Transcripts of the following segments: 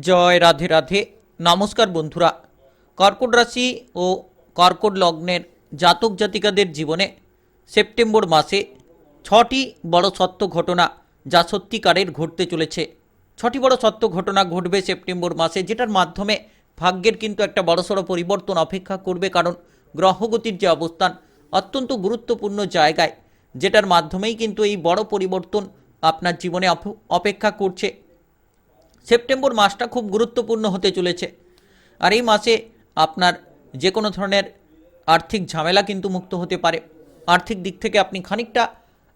জয় রাধে রাধে। নমস্কার বন্ধুরা। কর্কট রাশি ও কর্কট লগ্নের জাতক জাতিকাদের জীবনে সেপ্টেম্বর মাসে ছটি বড় সত্য ঘটনা যা সত্যিকারের ঘটতে চলেছে। ছটি বড় সত্য ঘটনা ঘটবে সেপ্টেম্বর মাসে, যেটার মাধ্যমে ভাগ্যের কিন্তু একটা বড়সড় পরিবর্তন অপেক্ষা করবে, কারণ গ্রহগতির যে অবস্থান অত্যন্ত গুরুত্বপূর্ণ জায়গায়, যেটার মাধ্যমেই কিন্তু এই বড় পরিবর্তন আপনার জীবনে অপ- অপেক্ষা করছে। সেপ্টেম্বর মাসটা খুব গুরুত্বপূর্ণ হতে চলেছে। আর এই মাসে আপনার যে কোনো ধরনের আর্থিক ঝামেলা কিন্তু মুক্ত হতে পারে। আর্থিক দিক থেকে আপনি খানিকটা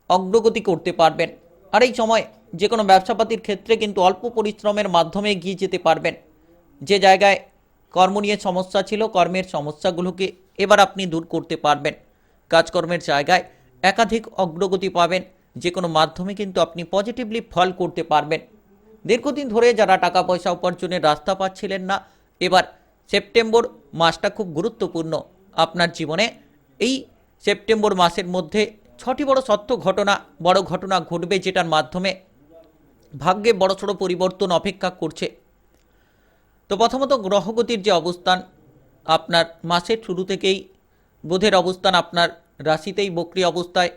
অগ্রগতি করতে পারবেন। আর এই সময় যে কোনো ব্যবসাপাতির ক্ষেত্রে কিন্তু অল্প পরিশ্রমের মাধ্যমে এগিয়ে যেতে পারবেন। যে জায়গায় কর্ম নিয়ে সমস্যা ছিল, কর্মের সমস্যাগুলোকে এবার আপনি দূর করতে পারবেন। কাজকর্মের জায়গায় একাধিক অগ্রগতি পাবেন। যে কোনো মাধ্যমে কিন্তু আপনি পজিটিভলি ফল করতে পারবেন। দীর্ঘদিন ধরে যারা টাকা পয়সা উপার্জনের রাস্তা পাচ্ছিলেন না, এবার সেপ্টেম্বর মাসটা খুব গুরুত্বপূর্ণ আপনার জীবনে। এই সেপ্টেম্বর মাসের মধ্যে ছটি বড় সত্য ঘটনা, বড় ঘটনা ঘটবে যেটার মাধ্যমে ভাগ্যে বড়সড় পরিবর্তন অপেক্ষা করছে। তো প্রথমত গ্রহগতির যে অবস্থান, আপনার মাসের শুরু থেকেই বুধের অবস্থান আপনার রাশিতেই, বক্রি অবস্থায়,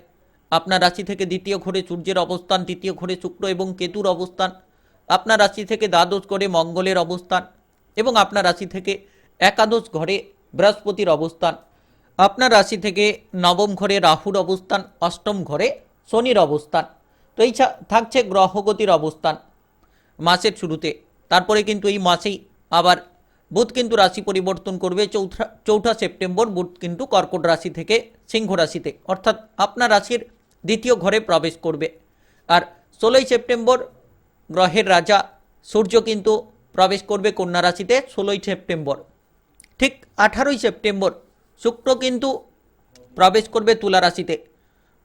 আপনার রাশি থেকে দ্বিতীয় ঘরে সূর্যের অবস্থান তৃতীয় ঘরে শুক্র এবং কেতুর অবস্থান আপনার রাশি থেকে দ্বাদশ ঘরে মঙ্গলের অবস্থান এবং আপনার রাশি থেকে একাদশ ঘরে বৃহস্পতির অবস্থান। আপনার রাশি থেকে নবম ঘরে রাহুর অবস্থান, অষ্টম ঘরে শনির অবস্থান। তো এই থাকছে গ্রহগতির অবস্থান মাসের শুরুতে। তারপরে কিন্তু এই মাসেই আবার বুধ কিন্তু রাশি পরিবর্তন করবে চৌঠা চৌঠা সেপ্টেম্বর বুধ কিন্তু কর্কট রাশি থেকে সিংহ রাশিতে। অর্থাৎ আপনার রাশির দ্বিতীয় ঘরে প্রবেশ করবে। আর ষোলোই সেপ্টেম্বর গ্রহের রাজা সূর্য কিন্তু প্রবেশ করবে কন্যা রাশিতে ষোলোই সেপ্টেম্বর। ঠিক আঠারোই সেপ্টেম্বর শুক্র কিন্তু প্রবেশ করবে তুলা রাশিতে।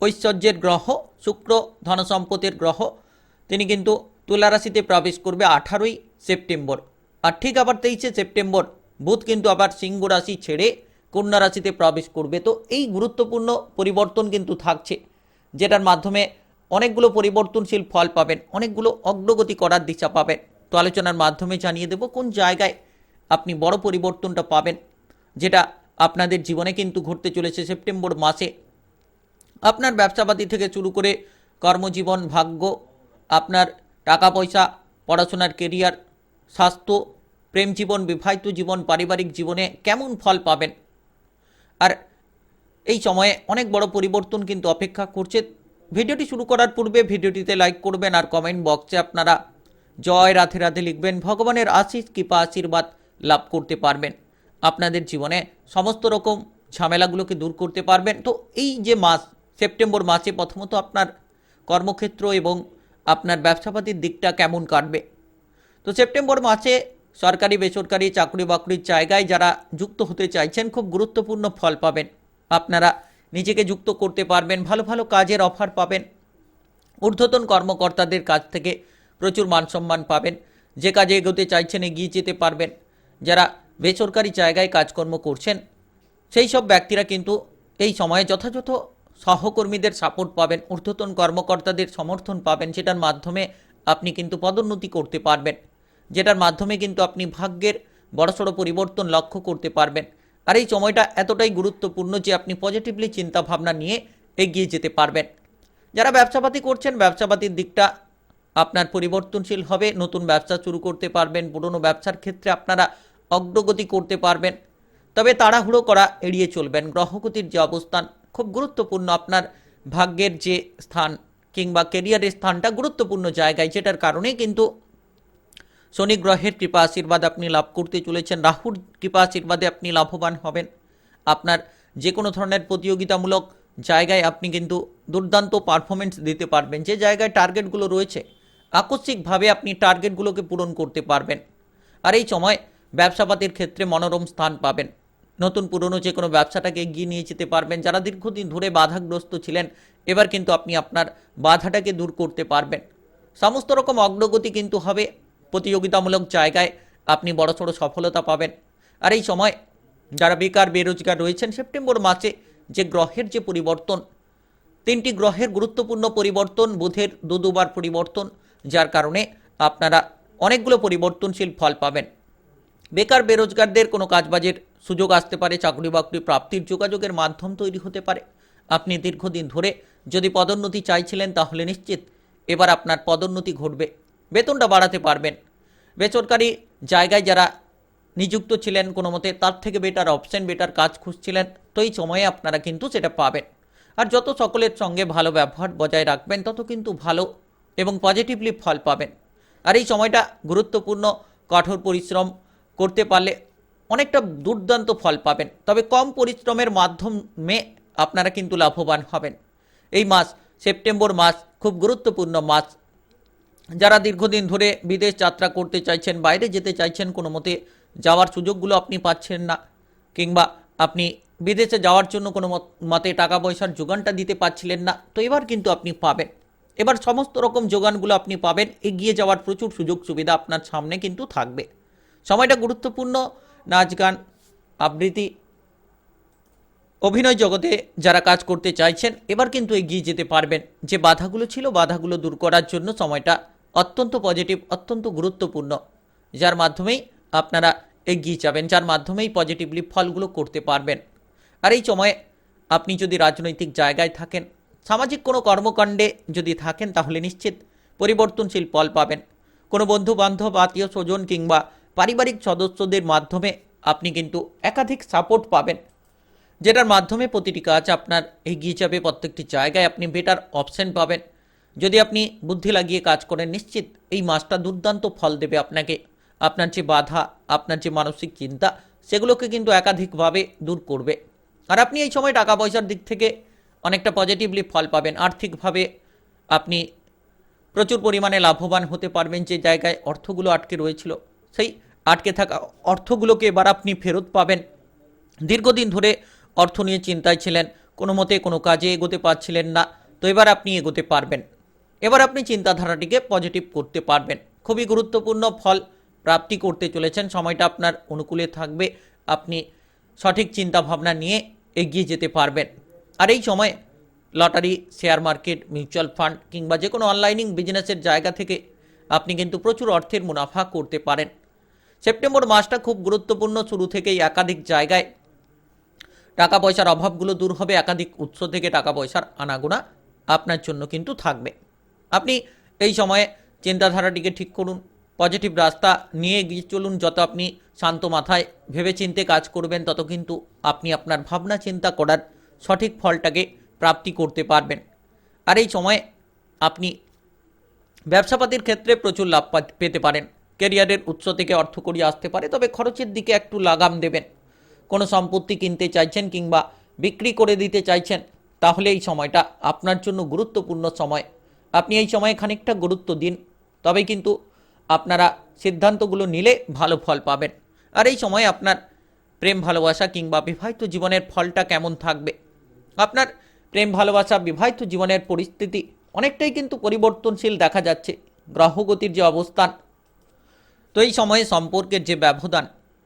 ঐশ্বর্যের গ্রহ, শুক্র ধনসম্পদের গ্রহ, তিনি কিন্তু তুলা রাশিতে প্রবেশ করবে আঠারোই সেপ্টেম্বর। আর ঠিক আবার তেইশে সেপ্টেম্বর বুধ কিন্তু আবার সিংহ রাশি ছেড়ে কন্যা রাশিতে প্রবেশ করবে। তো এই গুরুত্বপূর্ণ পরিবর্তন কিন্তু থাকছে, যেটার মাধ্যমে অনেকগুলো পরিবর্তনশীল ফল পাবেন, অনেকগুলো অগ্রগতি করার দিশা পাবেন। তো আলোচনার মাধ্যমে জানিয়ে দেব কোন জায়গায় আপনি বড় পরিবর্তনটা পাবেন, যেটা আপনাদের জীবনে কিন্তু ঘটতে চলেছে সেপ্টেম্বর মাসে। আপনার ব্যবসাপাতি থেকে শুরু করে কর্মজীবন, ভাগ্য, আপনার টাকা পয়সা পড়াশোনার কেরিয়ার, স্বাস্থ্য, প্রেম জীবন, বিবাহিত জীবন, পারিবারিক জীবনে কেমন ফল পাবেন। আর এই সময়ে অনেক বড় পরিবর্তন কিন্তু অপেক্ষা করছে। ভিডিওটি শুরু করার পূর্বে ভিডিওটিতে লাইক করবেন আর কমেন্ট বক্সে আপনারা জয় রাধে রাধে লিখবেন। ভগবানের আশিস কৃপা, আশীর্বাদ লাভ করতে পারবেন। আপনাদের জীবনে সমস্ত রকম ঝামেলাগুলোকে দূর করতে পারবেন। তো এই যে মাস, সেপ্টেম্বর মাসে প্রথমত আপনার কর্মক্ষেত্র এবং আপনার ব্যবসাপাতির দিকটা কেমন কাটবে? তো সেপ্টেম্বর মাসে সরকারি, বেসরকারি চাকরি বাকরির জায়গায় যারা যুক্ত হতে চাইছেন, খুব গুরুত্বপূর্ণ ফল পাবেন। আপনারা নিজেকে যুক্ত করতে পারবেন, ভালো ভালো কাজের অফার পাবেন। ঊর্ধ্বতন কর্মকর্তাদের কাছ থেকে প্রচুর মান সম্মান পাবেন। যে কাজে এগোতে চাইছেন এগিয়ে যেতে পারবেন। যারা বেসরকারি জায়গায় কাজকর্ম করছেন, সেই সব ব্যক্তিরা কিন্তু এই সময়ে যথাযথ সহকর্মীদের সাপোর্ট পাবেন, ঊর্ধ্বতন কর্মকর্তাদের সমর্থন পাবেন, যেটার মাধ্যমে আপনি কিন্তু পদোন্নতি করতে পারবেন। যেটার মাধ্যমে কিন্তু আপনি ভাগ্যের বড়সড় পরিবর্তন লক্ষ্য করতে পারবেন। আর এই সময়টা এতটাই গুরুত্বপূর্ণ যে আপনি পজিটিভলি চিন্তা ভাবনা নিয়ে এগিয়ে যেতে পারবেন। যারা ব্যবসাপাতি করছেন, ব্যবসাপাতির দিকটা আপনার পরিবর্তনশীল হবে, নতুন ব্যবসা শুরু করতে পারবেন, পুরনো ব্যবসার ক্ষেত্রে আপনারা অগ্রগতি করতে পারবেন। তবে তাড়াহুড়ো করা এড়িয়ে চলবেন। গ্রহগতির যে অবস্থান, খুব গুরুত্বপূর্ণ আপনার ভাগ্যের যে স্থান কিংবা কেরিয়ারের স্থানটা গুরুত্বপূর্ণ জায়গায়, যেটার কারণে কিন্তু শনি গ্রহের কৃপা আশীর্বাদ আপনি লাভ করতে চলেছেন। রাহুর কৃপা আশীর্বাদে আপনি লাভবান হবেন। আপনার যে কোনো ধরনের প্রতিযোগিতামূলক জায়গায় আপনি কিন্তু দুর্দান্ত পারফরমেন্স দিতে পারবেন। যে জায়গায় টার্গেটগুলো রয়েছে, আকস্মিকভাবে আপনি টার্গেটগুলোকে পূরণ করতে পারবেন। আর এই সময় ব্যবসাপাতির ক্ষেত্রে মনোরম স্থান পাবেন। নতুন পুরনো যে কোনো ব্যবসাটাকে এগিয়ে নিয়ে যেতে পারবেন। যারা দীর্ঘদিন ধরে বাধাগ্রস্ত ছিলেন, এবার কিন্তু আপনি আপনার বাধাটাকে দূর করতে পারবেন। সমস্ত রকম অগ্রগতি কিন্তু হবে। প্রতিযোগিতামূলক জায়গায় আপনি বড়সড় সফলতা পাবেন। আর এই সময় যারা বেকার, বেরোজগার রয়েছেন, সেপ্টেম্বর মাসে যে গ্রহের যে পরিবর্তন, তিনটি গ্রহের গুরুত্বপূর্ণ পরিবর্তন, বুধের দু দুবার পরিবর্তন, যার কারণে আপনারা অনেকগুলো পরিবর্তনশীল ফল পাবেন। বেকার, বেরোজগারদের কোনো কাজবাজের সুযোগ আসতে পারে চাকরি বাকরি প্রাপ্তির যোগাযোগের মাধ্যম তৈরি হতে পারে। আপনি দীর্ঘদিন ধরে যদি পদোন্নতি চাইছিলেন, তাহলে নিশ্চিত এবার আপনার পদোন্নতি ঘটবে। বেতনটা বাড়াতে পারবেন। বেসরকারি জায়গায় যারা নিযুক্ত ছিলেন কোনো মতে, তার থেকে বেটার অপশন বেটার কাজ খুঁজছিলেন। তো এই সময়ে আপনারা কিন্তু সেটা পাবেন। আর যত সকলের সঙ্গে ভালো ব্যবহার বজায় রাখবেন, তত কিন্তু ভালো এবং পজিটিভলি ফল পাবেন। আর এই সময়টা গুরুত্বপূর্ণ, কঠোর পরিশ্রম করতে পারলে অনেকটা দুর্দান্ত ফল পাবেন। তবে কম পরিশ্রমের মাধ্যমে আপনারা কিন্তু লাভবান হবেন। এই মাস, সেপ্টেম্বর মাস খুব গুরুত্বপূর্ণ মাস। যারা দীর্ঘদিন ধরে বিদেশ যাত্রা করতে চাইছেন, বাইরে যেতে চাইছেন, কোনো মতে যাওয়ার সুযোগগুলো আপনি পাচ্ছেন না, কিংবা আপনি বিদেশে যাওয়ার জন্য কোনো মতে টাকা পয়সার যোগানটা দিতে পারছিলেন না, তো এবার কিন্তু আপনি পাবেন। এবার সমস্ত রকম যোগানগুলো আপনি পাবেন, এগিয়ে যাওয়ার প্রচুর সুযোগ সুবিধা আপনার সামনে কিন্তু থাকবে। সময়টা গুরুত্বপূর্ণ, নাচ গান, আবৃত্তি, অভিনয় জগতে যারা কাজ করতে চাইছেন, এবার কিন্তু এগিয়ে যেতে পারবেন। যে বাধাগুলো ছিল, বাধাগুলো দূর করার জন্য সময়টা অত্যন্ত পজিটিভ অত্যন্ত গুরুত্বপূর্ণ। যার মাধ্যমেই আপনারা এগিয়ে যাবেন, যার মাধ্যমেই পজিটিভলি ফলগুলো করতে পারবেন। আর এই সময়ে আপনি যদি রাজনৈতিক জায়গায় থাকেন, সামাজিক কোনো কর্মকাণ্ডে যদি থাকেন, তাহলে নিশ্চিত পরিবর্তনশীল ফল পাবেন। কোনো বন্ধু বান্ধব আত্মীয় স্বজন কিংবা পারিবারিক সদস্যদের মাধ্যমে আপনি কিন্তু একাধিক সাপোর্ট পাবেন। যেটার মাধ্যমে প্রতিটি কাজ আপনার এগিয়ে যাবে, প্রত্যেকটি জায়গায় আপনি বেটার অপশন পাবেন। যদি আপনি বুদ্ধি লাগিয়ে কাজ করেন, নিশ্চিত এই মাসটা দুর্দান্ত ফল দেবে আপনাকে। আপনার যে বাধা, আপনার যে মানসিক চিন্তা, সেগুলোকে কিন্তু একাধিকভাবে দূর করবে। আর আপনি এই সময় টাকা পয়সার দিক থেকে অনেকটা পজিটিভলি ফল পাবেন। আর্থিকভাবে আপনি প্রচুর পরিমাণে লাভবান হতে পারবেন যে জায়গায় অর্থগুলো আটকে রয়েছিল। সেই আটকে থাকা অর্থগুলোকে এবার আপনি ফেরত পাবেন। দীর্ঘদিন ধরে অর্থ নিয়ে চিন্তায় ছিলেন, কোনো মতে কোনো কাজে এগোতে পারছিলেন না, তো এবার আপনি এগোতে পারবেন। এবার আপনি চিন্তাধারাটিকে পজিটিভ করতে পারবেন। খুবই গুরুত্বপূর্ণ ফল প্রাপ্তি করতে চলেছেন। সময়টা আপনার অনুকূলে থাকবে। আপনি সঠিক চিন্তা ভাবনা নিয়ে এগিয়ে যেতে পারবেন। আর এই সময় lottery share market mutual fund কিংবা যে কোনো অনলাইনিং বিজনেসের জায়গা থেকে আপনি কিন্তু প্রচুর অর্থের মুনাফা করতে পারেন। সেপ্টেম্বর মাসটা খুব গুরুত্বপূর্ণ। শুরু থেকেই একাধিক জায়গায় টাকা পয়সার অভাবগুলো দূর হবে। একাধিক উৎস থেকে টাকা পয়সার আনাগোনা আপনার জন্য কিন্তু থাকবে। আপনি এই সময়ে চিন্তাধারাটিকে ঠিক করুন পজিটিভ রাস্তা নিয়ে এগিয়ে চলুন, যত আপনি শান্ত মাথায় ভেবেচিন্তে কাজ করবেন, তত কিন্তু আপনি আপনার ভাবনা চিন্তা করার সঠিক ফলটাকে প্রাপ্তি করতে পারবেন। আর এই সময়ে আপনি ব্যবসাপাতির ক্ষেত্রে প্রচুর লাভ পেতে পারেন। ক্যারিয়ারের উৎস থেকে অর্থ করিয়ে আসতে পারে, তবে খরচের দিকে একটু লাগাম দেবেন। কোনো সম্পত্তি কিনতে চাইছেন কিংবা বিক্রি করে দিতে চাইছেন, তাহলে এই সময়টা আপনার জন্য গুরুত্বপূর্ণ সময়। আপনি এই সময়ে খানিকটা গুরুত্ব দিন, তবেই কিন্তু আপনারা সিদ্ধান্তগুলো নিলে ভালো ফল পাবেন। আর এই সময়ে আপনার প্রেম ভালোবাসা কিংবা বিবাহিত জীবনের ফলটা কেমন থাকবে? আপনার প্রেম ভালোবাসা বিবাহিত জীবনের পরিস্থিতি অনেকটাই কিন্তু পরিবর্তনশীল দেখা যাচ্ছে, গ্রহগতির যে অবস্থান। তো এই সময়ে সম্পর্কের যে ব্যবধান,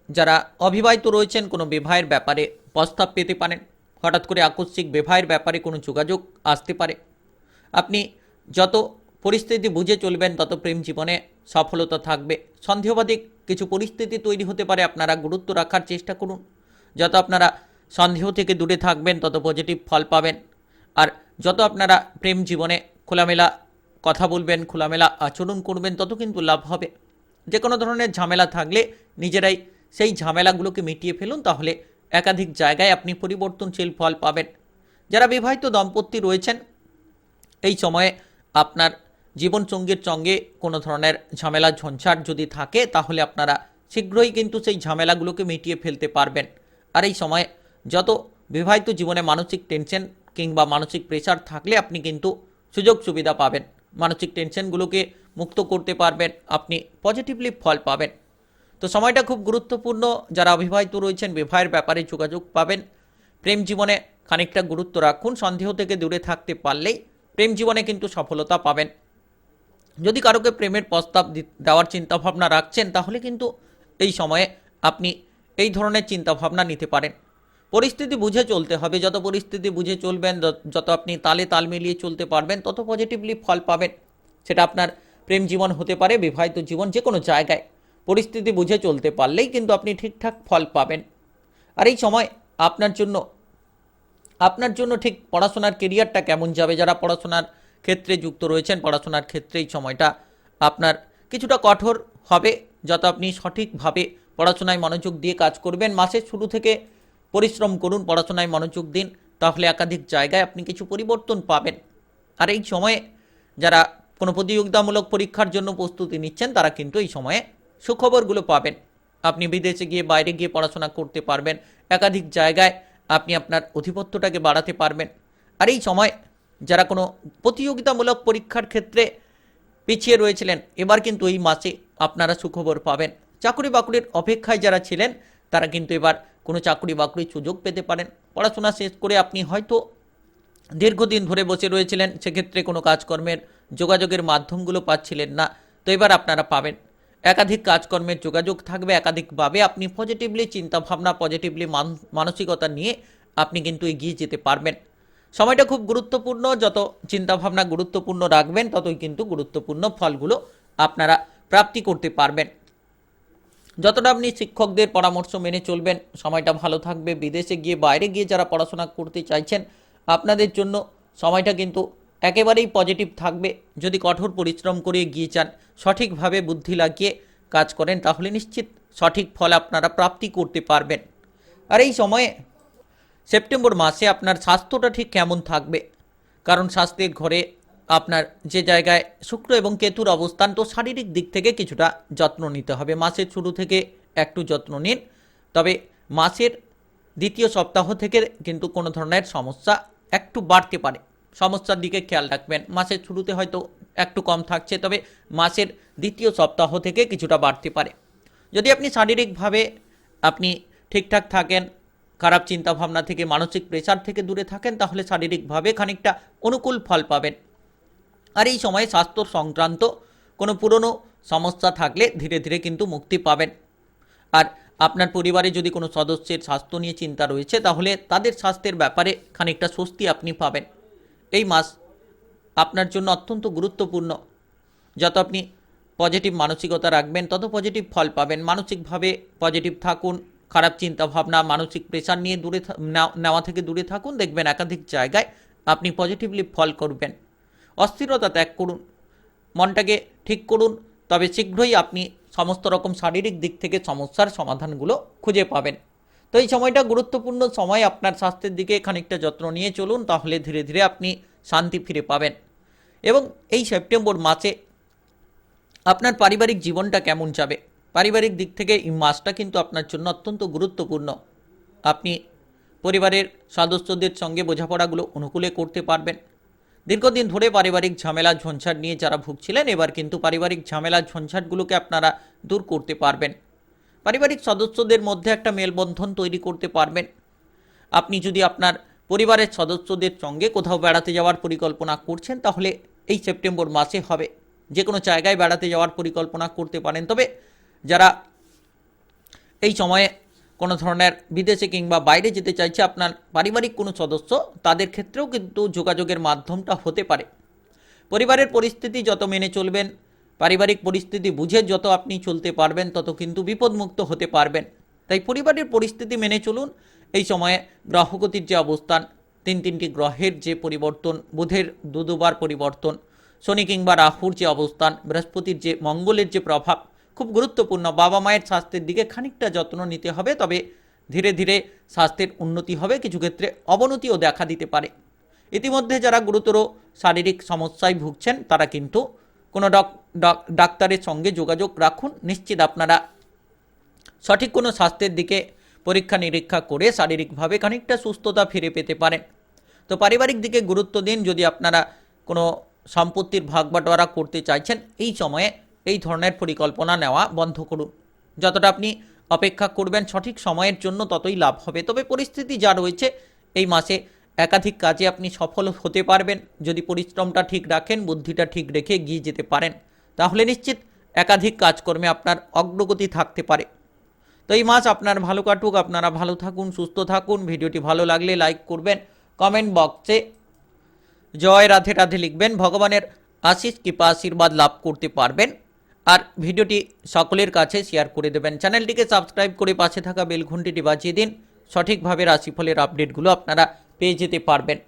যারা অবিবাহিত রয়েছেন কোনো বিবাহের ব্যাপারে প্রস্তাব পেতে পারেন। হঠাৎ করে আকস্মিক বিবাহের ব্যাপারে কোনো যোগাযোগ আসতে পারে। আপনি যত পরিস্থিতি বুঝে চলবেন, তত প্রেম জীবনে সফলতা থাকবে। সন্দেহবাদী কিছু পরিস্থিতি তৈরি হতে পারে, আপনারা গুরুত্ব রাখার চেষ্টা করুন। যত আপনারা সন্দেহ থেকে দূরে থাকবেন, তত পজিটিভ ফল পাবেন। আর যত আপনারা প্রেম জীবনে খোলামেলা কথা বলবেন, খোলামেলা আচরণ করবেন, তত কিন্তু লাভ হবে। যে কোনো ধরনের ঝামেলা থাকলে নিজেরাই সেই ঝামেলাগুলোকে মিটিয়ে ফেলুন, তাহলে একাধিক জায়গায় আপনি পরিবর্তনশীল ফল পাবেন। যারা বিবাহিত দম্পতি রয়েছেন, এই সময়ে আপনার জীবনসঙ্গীর সঙ্গে কোনো ধরনের ঝামেলা, ঝঞ্ঝাট যদি থাকে, তাহলে আপনারা শীঘ্রই কিন্তু সেই ঝামেলাগুলোকে মিটিয়ে ফেলতে পারবেন। আর এই সময়ে যত বিবাহিত জীবনে মানসিক টেনশন কিংবা মানসিক প্রেশার থাকলে আপনি কিন্তু সুযোগ সুবিধা পাবেন। মানসিক টেনশনগুলোকে মুক্ত করতে পারবেন, আপনি পজিটিভলি ফল পাবেন। তো সময়টা খুব গুরুত্বপূর্ণ। যারা অবিবাহিত রয়েছেন, বিবাহের ব্যাপারে যোগাযোগ পাবেন। প্রেম জীবনে খানিকটা গুরুত্ব রাখুন। সন্দেহ থেকে দূরে থাকতে পারলেই প্রেম জীবনে কিন্তু সফলতা পাবেন। যদি কারোকে প্রেমের প্রস্তাব দেওয়ার চিন্তাভাবনা রাখছেন, তাহলে কিন্তু এই সময়ে আপনি এই ধরনের চিন্তাভাবনা নিতে পারেন। পরিস্থিতি বুঝে চলতে হবে। যত পরিস্থিতি বুঝে চলবেন, যত আপনি তালে তাল মিলিয়ে চলতে পারবেন, তত পজিটিভলি ফল পাবেন। সেটা আপনার প্রেম জীবন হতে পারে, বিবাহিত জীবন যে কোনো জায়গায়। পরিস্থিতি বুঝে চলতে পারলেই কিন্তু আপনি ঠিকঠাক ফল পাবেন। আর এই সময় আপনার জন্য আপনার জন্য ঠিক পড়াশোনার কেরিয়ারটা কেমন যাবে? যারা পড়াশোনার ক্ষেত্রে যুক্ত রয়েছেন, পড়াশোনার ক্ষেত্রে এই সময়টা আপনার কিছুটা কঠোর হবে। যত আপনি সঠিকভাবে পড়াশোনায় মনোযোগ দিয়ে কাজ করবেন, মাসের শুরু থেকে পরিশ্রম করুন, পড়াশোনায় মনোযোগ দিন, তাহলে একাধিক জায়গায় আপনি কিছু পরিবর্তন পাবেন। আর এই সময়ে যারা কোনো প্রতিযোগিতামূলক পরীক্ষার জন্য প্রস্তুতি নিচ্ছেন, তারা কিন্তু এই সময়ে সুখবরগুলো পাবেন। আপনি বিদেশে গিয়ে বাইরে গিয়ে পড়াশোনা করতে পারবেন। একাধিক জায়গায় আপনি আপনার অধিপত্যটাকে বাড়াতে পারবেন। আর এই সময় যারা কোনো প্রতিযোগিতামূলক পরীক্ষার ক্ষেত্রে পিছিয়ে রয়েছিলেন, এবার কিন্তু এই মাসে আপনারা সুখবর পাবেন। চাকরি বাকরির অপেক্ষায় যারা ছিলেন, তারা কিন্তু এবার কোনো চাকরি বাকরির সুযোগ পেতে পারেন। পড়াশোনা শেষ করে আপনি হয়তো দীর্ঘদিন ধরে বসে রয়েছিলেন, সেক্ষেত্রে কোনো কাজকর্মের যোগাযোগের মাধ্যমগুলো পাচ্ছিলেন না। তো এবার আপনারা পাবেন। একাধিক কাজকর্মের যোগাযোগ থাকবে, একাধিকভাবে আপনি পজিটিভলি চিন্তাভাবনা পজিটিভলি মানসিকতা নিয়ে আপনি কিন্তু এগিয়ে যেতে পারবেন। সময়টা খুব গুরুত্বপূর্ণ, যত চিন্তাভাবনা গুরুত্বপূর্ণ রাখবেন, ততই কিন্তু গুরুত্বপূর্ণ ফলগুলো আপনারা প্রাপ্তি করতে পারবেন। যতটা আপনি শিক্ষকদের পরামর্শ মেনে চলবেন, সময়টা ভালো থাকবে। বিদেশে গিয়ে বাইরে গিয়ে যারা পড়াশোনা করতে চাইছেন, আপনাদের জন্য সময়টা কিন্তু একেবারেই পজিটিভ থাকবে। যদি কঠোর পরিশ্রম করে এগিয়ে চান সঠিকভাবে বুদ্ধি লাগিয়ে কাজ করেন, তাহলে নিশ্চিত সঠিক ফল আপনারা প্রাপ্তি করতে পারবেন। আর এই সময়ে সেপ্টেম্বর মাসে আপনার স্বাস্থ্যটা ঠিক কেমন থাকবে? কারণ স্বাস্থ্যের ঘরে আপনার যে জায়গায় শুক্র এবং কেতুর অবস্থান, তো শারীরিক দিক থেকে কিছুটা যত্ন নিতে হবে। মাসের শুরু থেকে একটু যত্ন নিন। তবে মাসের দ্বিতীয় সপ্তাহ থেকে কিন্তু কোনো ধরনের সমস্যা একটু বাড়তে পারে। সমস্যার দিকে খেয়াল রাখবেন। মাসের শুরুতে হয়তো একটু কম থাকছে, তবে মাসের দ্বিতীয় সপ্তাহ থেকে কিছুটা বাড়তে পারে। যদি আপনি শারীরিকভাবে আপনি ঠিকঠাক থাকেন, খারাপ চিন্তাভাবনা থেকে, মানসিক প্রেশার থেকে দূরে থাকেন, তাহলে শারীরিকভাবে খানিকটা অনুকূল ফল পাবেন। আর এই সময়ে স্বাস্থ্য সংক্রান্ত কোনো পুরনো সমস্যা থাকলে ধীরে ধীরে কিন্তু মুক্তি পাবেন। আর আপনার পরিবারে যদি কোনো সদস্যের স্বাস্থ্য নিয়ে চিন্তা রয়েছে, তাহলে তাদের স্বাস্থ্যের ব্যাপারে খানিকটা স্বস্তি আপনি পাবেন। এই মাস আপনার জন্য অত্যন্ত গুরুত্বপূর্ণ। যত আপনি পজিটিভ মানসিকতা রাখবেন, তত পজিটিভ ফল পাবেন। মানসিকভাবে পজিটিভ থাকুন, খারাপ চিন্তা ভাবনা মানসিক প্রেশার নিয়ে দূরে নেওয়া থেকে দূরে থাকুন, দেখবেন একাধিক জায়গায় আপনি পজিটিভলি ফল করবেন। অস্থিরতা ত্যাগ করুন, মনটাকে ঠিক করুন, তবে শীঘ্রই আপনি সমস্ত রকম শারীরিক দিক থেকে সমস্যার সমাধানগুলো খুঁজে পাবেন। তো এই সময়টা গুরুত্বপূর্ণ সময় আপনার স্বাস্থ্যের দিকে খানিকটা যত্ন নিয়ে চলুন, তাহলে ধীরে ধীরে আপনি শান্তি ফিরে পাবেন। এবং এই সেপ্টেম্বর মাসে আপনার পারিবারিক জীবনটা কেমন যাবে? পারিবারিক দিক থেকে এই মাসটা কিন্তু আপনার জন্য অত্যন্ত গুরুত্বপূর্ণ। আপনি পরিবারের সদস্যদের সঙ্গে বোঝাপড়াগুলো অনুকূলে করতে পারবেন। দীর্ঘদিন ধরে পারিবারিক ঝামেলা, ঝঞ্ঝাট নিয়ে যারা ভুগছিলেন, এবার কিন্তু পারিবারিক ঝামেলা, ঝঞ্ঝাটগুলোকে আপনারা দূর করতে পারবেন। পারিবারিক সদস্যদের মধ্যে একটা মেলবন্ধন তৈরি করতে পারবেন। আপনি যদি আপনার পরিবারের সদস্যদের সঙ্গে কোথাও বেড়াতে যাওয়ার পরিকল্পনা করছেন, তাহলে এই সেপ্টেম্বর মাসে হবে। যে কোনো জায়গায় বেড়াতে যাওয়ার পরিকল্পনা করতে পারেন। তবে যারা এই সময়ে কোনো ধরনের বিদেশে কিংবা বাইরে যেতে চাইছে, আপনার পারিবারিক কোনো সদস্য, তাদের ক্ষেত্রেও কিন্তু যোগাযোগের মাধ্যমটা হতে পারে। পরিবারের পরিস্থিতি যত মেনে চলবেন পারিবারিক পরিস্থিতি বুঝে যত আপনি চলতে পারবেন, তত কিন্তু বিপদমুক্ত হতে পারবেন। তাই পরিবারের পরিস্থিতি মেনে চলুন। এই সময়ে গ্রহগতির যে অবস্থান, তিন তিনটি গ্রহের যে পরিবর্তন, বুধের দু দুবার পরিবর্তন, শনি কিংবা রাহুর যে অবস্থান, বৃহস্পতির যে মঙ্গলের যে প্রভাব, খুব গুরুত্বপূর্ণ। বাবা মায়ের স্বাস্থ্যের দিকে খানিকটা যত্ন নিতে হবে, তবে ধীরে ধীরে স্বাস্থ্যের উন্নতি হবে, কিছু ক্ষেত্রে অবনতিও দেখা দিতে পারে। ইতিমধ্যে যারা গুরুতর শারীরিক সমস্যায় ভুগছেন, তারা কিন্তু কোনো ডক- ডক- ডাক্তারের সঙ্গে যোগাযোগ রাখুন। নিশ্চিত আপনারা সঠিক কোনো স্বাস্থ্যের দিকে পরীক্ষা নিরীক্ষা করে শারীরিকভাবে খানিকটা সুস্থতা ফিরে পেতে পারেন। তো পারিবারিক দিকে গুরুত্ব দিন, যদি আপনারা কোনো সম্পত্তির ভাগ বাটোয়ারা করতে চাইছেন, এই সময়ে এই ধরনের পরিকল্পনা নেওয়া বন্ধ করুন। যতটা আপনি অপেক্ষা করবেন সঠিক সময়ের জন্য ততই লাভ হবে। তবে পরিস্থিতি যা রয়েছে, এই মাসে একাধিক কাজে আপনি সফল হতে পারবেন। যদি পরিশ্রমটা ঠিক রাখেন, বুদ্ধিটা ঠিক রেখে এগিয়ে যেতে পারেন, তাহলে নিশ্চিত একাধিক কাজকর্মে আপনার অগ্রগতি থাকতে পারে। তো এই মাস আপনার ভালো কাটুক, আপনারা ভালো থাকুন, সুস্থ থাকুন। ভিডিওটি ভালো লাগলে লাইক করবেন, কমেন্ট বক্সে জয় রাধে রাধে লিখবেন। ভগবানের আশিস কৃপা, আশীর্বাদ লাভ করতে পারবেন। আর ভিডিওটি সকলের কাছে শেয়ার করে দেবেন। চ্যানেলটিকে সাবস্ক্রাইব করে পাশে থাকা বেল ঘন্টিটি বাজিয়ে দিন। সঠিকভাবে রাশিফলের আপডেটগুলো আপনারা পেয়ে যেতে পারবেন।